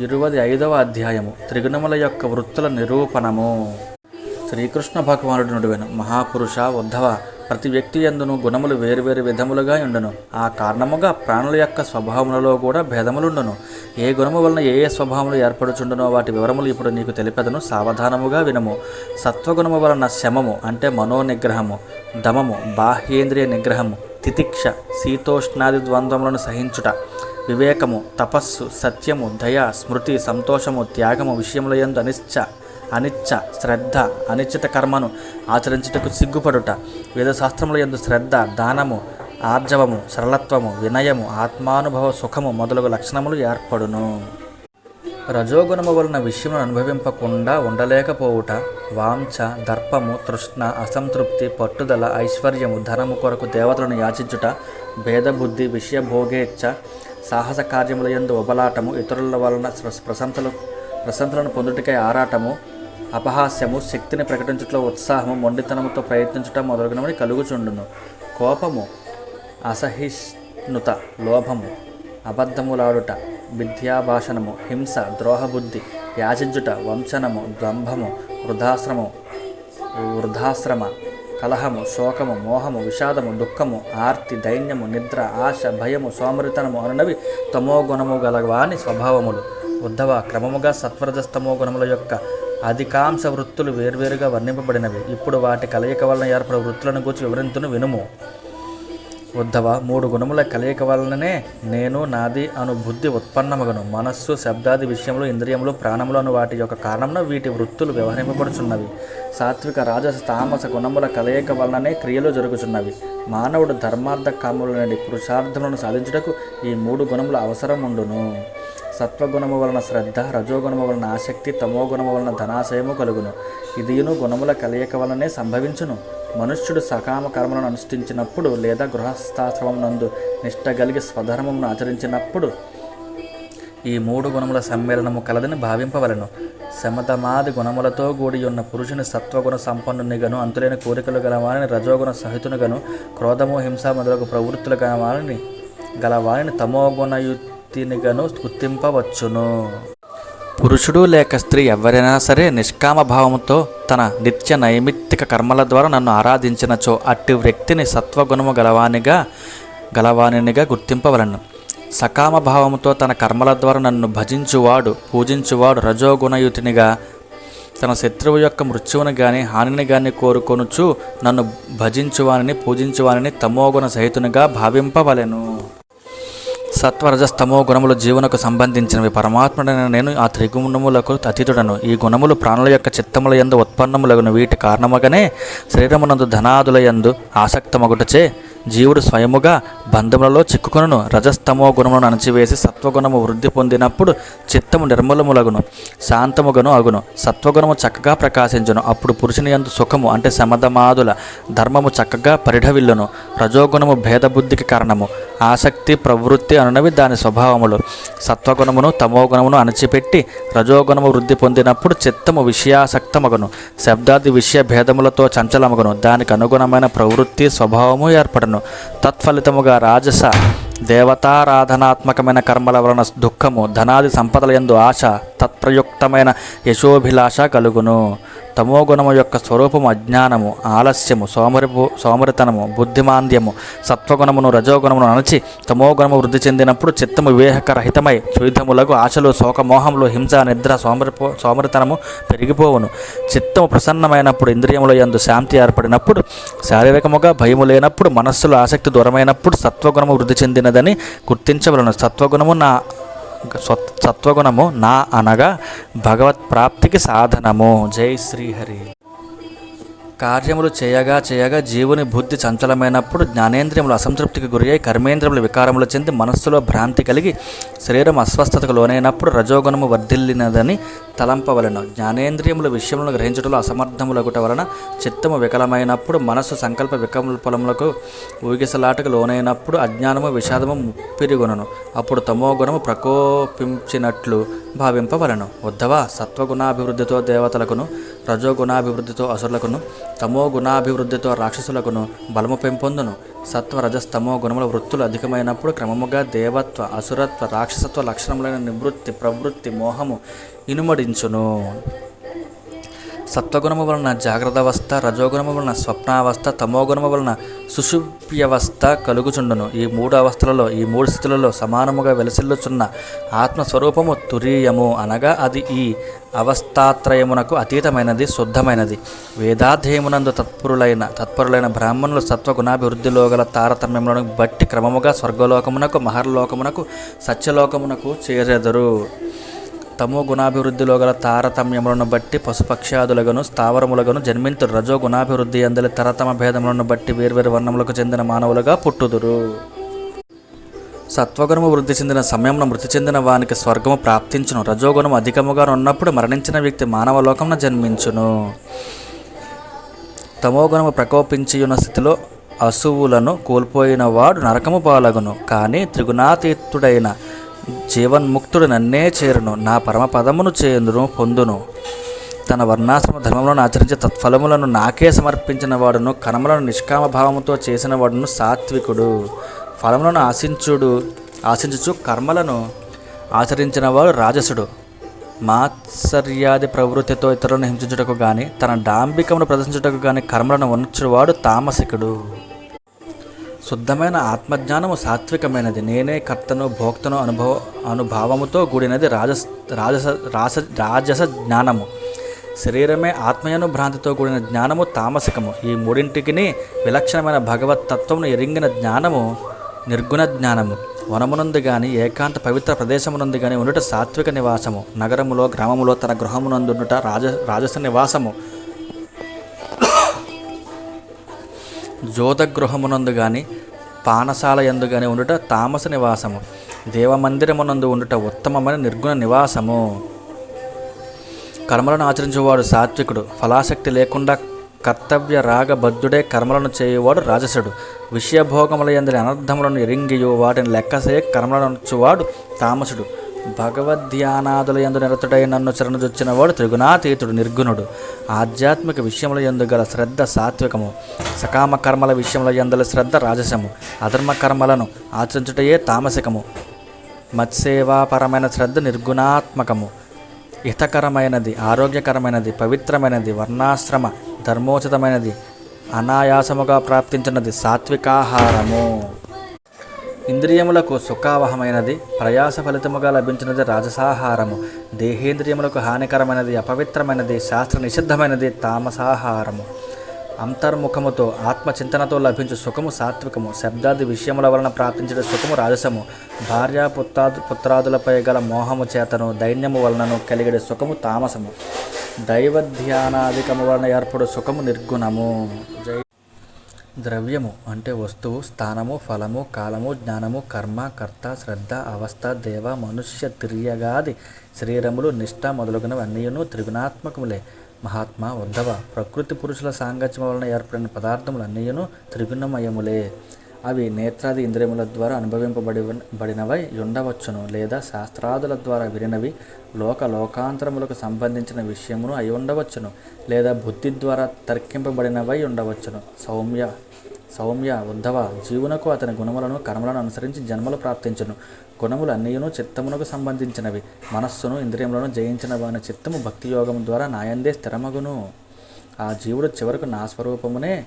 ఇరువది ఐదవ అధ్యాయము. త్రిగుణముల యొక్క వృత్తుల నిరూపణము. శ్రీకృష్ణ భగవానుడు నుడివెను మహాపురుష ఉద్ధవ ప్రతి వ్యక్తి ఎందును గుణములు వేరువేరు విధములుగా ఉండును. ఆ కారణముగా ప్రాణుల యొక్క స్వభావములలో కూడా భేదములుండును. ఏ గుణము వలన ఏ ఏ స్వభావములు ఏర్పడుచుండునో వాటి వివరములు ఇప్పుడు నీకు తెలిపెదను. సావధానముగా వినము. సత్వగుణము వలన శమము అంటే మనోనిగ్రహము దమము బాహ్యేంద్రియ నిగ్రహము తితిక్ష శీతోష్ణాది ద్వంద్వములను సహించుట. వివేకము తపస్సు సత్యము దయ స్మృతి సంతోషము త్యాగము విషయములయందు అనిశ్చ అనిచ్చ శ్రద్ధ అనిశ్చిత కర్మను ఆచరించుటకు సిగ్గుపడుట. వేదశాస్త్రముల యందు శ్రద్ధ దానము ఆర్జవము సరళత్వము వినయము ఆత్మానుభవ సుఖము మొదలగు లక్షణములు ఏర్పడును. రజోగుణము వలన విషయమును అనుభవింపకుండా ఉండలేకపోవుట వాంఛ దర్పము తృష్ణ అసంతృప్తి పట్టుదల ఐశ్వర్యము ధనము కొరకు దేవతలను యాచించుట భేదబుద్ధి విషయభోగేచ్ఛ సాహస కార్యముల యందు ఉబలాటము ఇతరుల వలన ప్రశంసలు ప్రశంసలను పొందుటకై ఆరాటము అపహాస్యము శక్తిని ప్రకటించుటలో ఉత్సాహము మొండితనముతో ప్రయత్నించుట మొదలగునవని కలుగుచుండును. కోపము అసహిష్ణుత లోభము అబద్ధములాడుట విద్యాభాషణము హింస ద్రోహబుద్ధి యాచించుట వంశనము దంభము వృధాశ్రము వృద్ధాశ్రమ కలహము శోకము మోహము విషాదము దుఃఖము ఆర్తి దైన్యము నిద్ర ఆశ భయము సోమరితనము అనునవి తమో గుణము గలవాని స్వభావములు. ఉద్ధవ క్రమముగా సత్వరజస్తమో గుణముల యొక్క అధికాంశ వృత్తులు వేర్వేరుగా వర్ణింపబడినవి. ఇప్పుడు వాటి కలయిక వలన ఏర్పడే వృత్తులను గూర్చి వివరింతును వినుము. ఉద్ధవ మూడు గుణముల కలయిక వలననే నేను నాది అను బుద్ధి ఉత్పన్నమగను. మనస్సు శబ్దాది విషయములు ఇంద్రియములు ప్రాణములు అను వాటి యొక్క కారణమున వీటి వృత్తులు వ్యవహరింపబడుచున్నవి. సాత్విక రాజస తామస గుణముల కలయిక వలననే క్రియలు జరుగుచున్నవి. మానవుడు ధర్మార్థ కాముల నుండి పురుషార్థములను సాధించుటకు ఈ మూడు గుణముల అవసరం ఉండును సత్వగుణము వలన శ్రద్ధ రజోగుణము వలన ఆసక్తి తమోగుణము వలన ధనాశయము కలుగును. ఇదియును గుణముల కలయిక వలనే సంభవించును. మనుష్యుడు సకామ కర్మలను అనుష్ఠించినప్పుడు లేదా గృహస్థాశ్రమం నందు నిష్ట కలిగి స్వధర్మమును ఆచరించినప్పుడు ఈ మూడు గుణముల సమ్మేళనము కలదని భావింపవలను. శమతమాది గుణములతో కూడి ఉన్న పురుషుని సత్వగుణ సంపన్నునిగను అంతులేని కోరికలు గలవారిని రజోగుణ సహితునిగను క్రోధము హింస మొదలగు ప్రవృత్తులు గలవారిని గలవారిని వ్యక్తినిగాను గుర్తింపవచ్చును పురుషుడు లేక స్త్రీ ఎవరైనా సరే నిష్కామ భావముతో తన నిత్య నైమిత్తిక కర్మల ద్వారా నన్ను ఆరాధించినచో అట్టి వ్యక్తిని సత్వగుణము గలవానిగా గలవానినిగా గుర్తింపవలను. సకామ భావముతో తన కర్మల ద్వారా నన్ను భజించువాడు పూజించువాడు రజోగుణయుతినిగా తన శత్రువు యొక్క మృత్యువును గాని హానిని గాని కోరుకొనుచు నన్ను భజించువానిని పూజించువానిని తమోగుణ సహితునిగా భావింపవలెను. సత్వరజస్తమో గుణములు జీవనకు సంబంధించినవి. పరమాత్ముడైన నేను ఆ త్రిగుణములకు అతీతుడను. ఈ గుణములు ప్రాణుల యొక్క చిత్తముల యందు ఉత్పన్నములగును. వీటి కారణముగానే శరీరమునందు ధనాదుల యందు ఆసక్తమగుటచే జీవుడు స్వయముగా బంధములలో చిక్కుకొనను. రజస్తమో గుణములను అణచివేసి సత్వగుణము వృద్ధి పొందినప్పుడు చిత్తము నిర్మలములగును శాంతముగను అగును. సత్వగుణము చక్కగా ప్రకాశించును. అప్పుడు పురుషుని యందు సుఖము అంటే సమధమాదుల ధర్మము చక్కగా పరిఢవిల్లును. రజోగుణము భేదబుద్ధికి కారణము. ఆసక్తి ప్రవృత్తి అనునవి దాని స్వభావములు. సత్వగుణమును తమోగుణమును అణచిపెట్టి రజోగుణము వృద్ధి పొందినప్పుడు చిత్తము విషయాసక్తమగును. శబ్దాది విషయ భేదములతో చంచలమగును. దానికి అనుగుణమైన ప్రవృత్తి స్వభావము ఏర్పడను. తత్ఫలితముగా రాజస దేవతారాధనాత్మకమైన కర్మల వలన దుఃఖము ధనాది సంపదల యందు ఆశ తత్ప్రయుక్తమైన యశోభిలాష కలుగును. తమోగుణము యొక్క స్వరూపము అజ్ఞానము ఆలస్యము సోమరిపు సోమరితనము బుద్ధిమాంద్యము సత్వగుణమును రజోగుణమును అణచి తమోగుణము వృద్ధి చెందినప్పుడు చిత్తము వివేకరహితమై చుయుధములకు ఆశలు శోకమోహములు హింస నిద్ర సోమరిపో సోమరితనము పెరిగిపోవును. చిత్తము ప్రసన్నమైనప్పుడు ఇంద్రియముల యందు శాంతి ఏర్పడినప్పుడు శారీరకముగా భయము లేనప్పుడు మనస్సులో ఆసక్తి దూరమైనప్పుడు సత్వగుణము వృద్ధి చెందినదని గుర్తించవలను. సత్వగుణము నా సత్వగుణము నా అనగా భగవత్ ప్రాప్తికి సాధనము. జై శ్రీహరి. కార్యములు చేయగా చేయగా జీవుని బుద్ధి చంచలమైనప్పుడు జ్ఞానేంద్రియములు అసంతృప్తికి గురి అయి కర్మేంద్రియములు వికారములు చెంది మనస్సులో భ్రాంతి కలిగి శరీరం అస్వస్థతకు లోనైనప్పుడు రజోగుణము వర్ధిల్లినదని తలంపవలను. జ్ఞానేంద్రియముల విషయములను గ్రహించడంలో అసమర్థములగుట వలన చిత్తము వికలమైనప్పుడు మనస్సు సంకల్ప వికల్పములకు ఊగిసలాటకు లోనైనప్పుడు అజ్ఞానము విషాదము ముప్పిరిగొనను. అప్పుడు తమో గుణము ప్రకోపించినట్లు భావింపవలను. ఉద్ధవ సత్వగుణాభివృద్ధితో దేవతలకును రజోగుణాభివృద్ధితో అసురులకును తమో గుణాభివృద్ధితో రాక్షసులకును బలము పెంపొందును. సత్వ రజస్తమో గుణముల వృత్తులు అధికమైనప్పుడు క్రమముగా దేవత్వ అసురత్వ రాక్షసత్వ లక్షణములైన నివృత్తి ప్రవృత్తి మోహము ఇనుమడించును. సత్వగుణము వలన జాగ్రత్త అవస్థ రజోగుణము వలన స్వప్నావస్థ తమోగుణము వలన సుషుప్యవస్థ కలుగుచుండును. ఈ మూడు అవస్థలలో ఈ మూడు స్థితులలో సమానముగా వెలసిల్లుచున్న ఆత్మస్వరూపము తురీయము. అనగా అది ఈ అవస్థాత్రయమునకు అతీతమైనది శుద్ధమైనది. వేదాధ్యయమునందు తత్పరులైన తత్పరులైన బ్రాహ్మణులు సత్వగుణాభివృద్ధిలో గల తారతమ్యములను బట్టి క్రమముగా స్వర్గలోకమునకు మహర్లోకమునకు సత్యలోకమునకు చేరెదరు. తమో గుణాభివృద్ధిలో గల తారతమ్యములను బట్టి పశుపక్ష్యాదులగను స్థావరములగను జన్మింతు రజో గుణాభివృద్ధి అందలి తరతమ భేదములను బట్టి వేర్వేరు వర్ణములకు చెందిన మానవులుగా పుట్టుదురు. సత్వగుణము వృద్ధి చెందిన సమయంలో మృతి చెందిన వానికి స్వర్గము ప్రాప్తించును. రజోగుణం అధికముగా ఉన్నప్పుడు మరణించిన వ్యక్తి మానవ జన్మించును. తమోగుణము ప్రకోపించి ఉన్న స్థితిలో అసువులను కోల్పోయిన వాడు నరకము పాలగును. కానీ త్రిగుణాతీతుడైన జీవన్ముక్తుడు నన్నే చేరును నా పరమపదమును చేరును పొందును. తన వర్ణాశ్రమ ధర్మములను ఆచరించి తత్ఫలములను నాకే సమర్పించిన వాడును కర్మలను నిష్కామ భావముతో చేసిన వాడును సాత్వికుడు. ఫలములను ఆశించుడు ఆశించుచు కర్మలను ఆచరించిన వాడు రాజసుడు. మాత్సర్యాది ప్రవృత్తితో ఇతరులను హింసించుటకు గాని తన డాంబికమును ప్రదర్శించుటకు గాని కర్మలను వంచువాడు తామసికుడు. శుద్ధమైన ఆత్మజ్ఞానము సాత్వికమైనది. నేనే కర్తను భోక్తను అనుభవ అనుభావముతో కూడినది రాజస్ రాజస రాస రాజస జ్ఞానము. శరీరమే ఆత్మయను భ్రాంతితో కూడిన జ్ఞానము తామసికము. ఈ మూడింటికి విలక్షణమైన భగవత్ తత్వమును ఎరింగిన జ్ఞానము నిర్గుణ జ్ఞానము. వనమునందు గాని ఏకాంత పవిత్ర ప్రదేశమునందు గాని ఉండుట సాత్విక నివాసము. నగరములో గ్రామములో తన గృహమునందుండుట రాజ రాజస నివాసము. జోతగృహమునందు కానీ పానశాల యందు గాని ఉండుట తామస నివాసము. దేవమందిరమునందు ఉండుట ఉత్తమమైన నిర్గుణ నివాసము. కర్మలను ఆచరించేవాడు సాత్వికుడు. ఫలాశక్తి లేకుండా కర్తవ్య రాగబద్ధుడే కర్మలను చేయువాడు రాజసుడు. విషయభోగముల ఎందరి అనర్థములను ఎరింగియు వాటిని లెక్కసే కర్మలను వచ్చువాడు తామసుడు. భగవద్ధ్యానాదుల ఎందు నిరతుడై నన్ను చరణజొచ్చిన వాడు త్రిగుణాతీతుడు నిర్గుణుడు. ఆధ్యాత్మిక విషయముల ఎందు గల శ్రద్ధ సాత్వికము. సకామ కర్మల విషయముల ఎందుల శ్రద్ధ రాజసము. అధర్మ కర్మలను ఆచరించుటయే తామసికము. మత్సేవాపరమైన శ్రద్ధ నిర్గుణాత్మకము. హితకరమైనది ఆరోగ్యకరమైనది పవిత్రమైనది వర్ణాశ్రమ ధర్మోచితమైనది అనాయాసముగా ప్రాప్తించినది సాత్వికాహారము. ఇంద్రియములకు సుఖావహమైనది ప్రయాస ఫలితముగా లభించినది రాజసాహారము. దేహేంద్రియములకు హానికరమైనది అపవిత్రమైనది శాస్త్ర నిషిద్ధమైనది తామసాహారము. అంతర్ముఖముతో ఆత్మచింతనతో లభించు సుఖము సాత్వికము. శబ్దాది విషయముల వలన ప్రాప్తించిన సుఖము రాజసము. భార్య పుత్రాదు పుత్రాదులపై గల మోహము చేతను దైన్యము వలనను కలిగిన సుఖము తామసము. దైవ ధ్యానాధికము వలన ఏర్పడు సుఖము నిర్గుణము. జై ద్రవ్యము అంటే వస్తువు స్థానము ఫలము కాలము జ్ఞానము కర్మ కర్త శ్రద్ధ అవస్థ దేవ మనుష్య తిరియగాది శరీరములు నిష్ఠ మొదలగునవి త్రిగుణాత్మకములే. మహాత్మా ఉద్ధవ ప్రకృతి పురుషుల సాంగత్యం వలన ఏర్పడిన పదార్థములు అన్నీయును త్రిగుణమయములే. అవి నేత్రాది ఇంద్రియముల ద్వారా అనుభవింపబడి బడినవై ఉండవచ్చును లేదా శాస్త్రాదుల ద్వారా వినినవి లోక లోకాంతరములకు సంబంధించిన విషయమును అయి ఉండవచ్చును లేదా బుద్ధి ద్వారా తర్కింపబడినవై ఉండవచ్చును. సౌమ్య సౌమ్య ఉద్ధవ జీవునకు అతని గుణములను కర్మలను అనుసరించి జన్మలు ప్రాప్తించును. గుణములు అన్నియును చిత్తమునకు సంబంధించినవి. మనస్సును ఇంద్రియములను జయించిన వాని చిత్తము భక్తి యోగం ద్వారా నాయందే స్థిరమగును. ఆ జీవుడు చివరకు నా స్వరూపమునే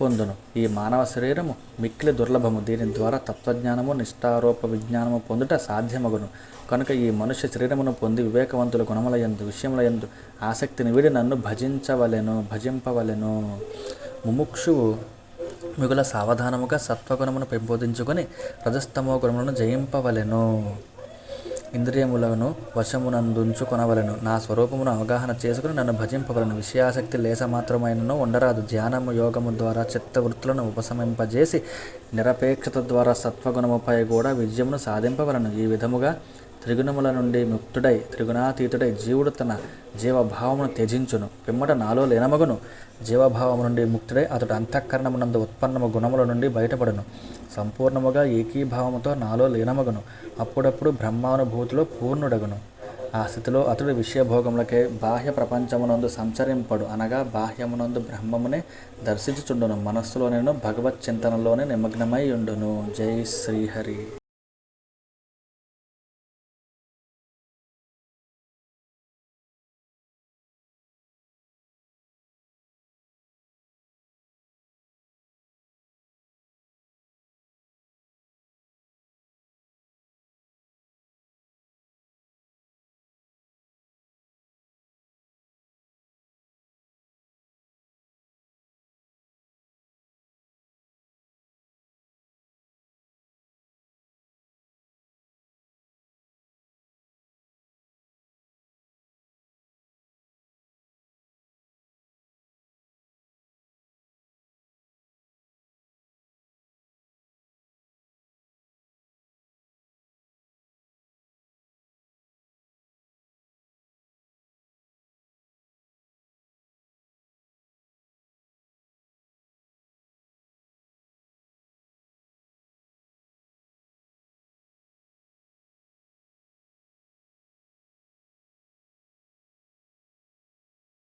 పొందును. ఈ మానవ శరీరము మిక్కిలి దుర్లభము. దీని ద్వారా తత్వజ్ఞానము నిష్ఠారూప విజ్ఞానము పొందుట సాధ్యమగును. కనుక ఈ మనుష్య శరీరమును పొంది వివేకవంతుల గుణముల యందు విషయముల ఆసక్తిని వీడి నన్ను భజించవలెను భజింపవలెను. ముముక్షువు మిగుల సావధానముగా సత్వగుణమును పెంపొందించుకొని రజస్తమో గుణములను జయింపవలెను. ఇంద్రియములను వశమునందుంచుకొనవలను నా స్వరూపమును అవగాహన చేసుకుని నన్ను భజింపవలను. విషయాసక్తి లేస మాత్రమైనను ఉండరాదు. ధ్యానము యోగము ద్వారా చిత్తవృత్తులను ఉపశమింపజేసి నిరపేక్షత ద్వారా సత్వగుణముపై కూడా విజయమును సాధింపవలను. ఈ విధముగా త్రిగుణముల నుండి ముక్తుడై త్రిగుణాతీతుడై జీవుడు తన జీవభావమును త్యజించును. పిమ్మట నాలో లీనమగును. జీవభావము నుండి ముక్తుడై అతడు అంతఃకరణమునందు ఉత్పన్నము గుణముల నుండి బయటపడును. సంపూర్ణముగా ఏకీభావముతో నాలో లీనమగును. అప్పుడప్పుడు బ్రహ్మానుభూతిలో పూర్ణుడగును. ఆ స్థితిలో అతడు విషయభోగములకే బాహ్య ప్రపంచమునందు సంచరింపడు. అనగా బాహ్యమునందు బ్రహ్మమునే దర్శించుచుండును. మనస్సులోనేను భగవత్ చింతనలోనే నిమగ్నమై ఉండును. జై శ్రీహరి.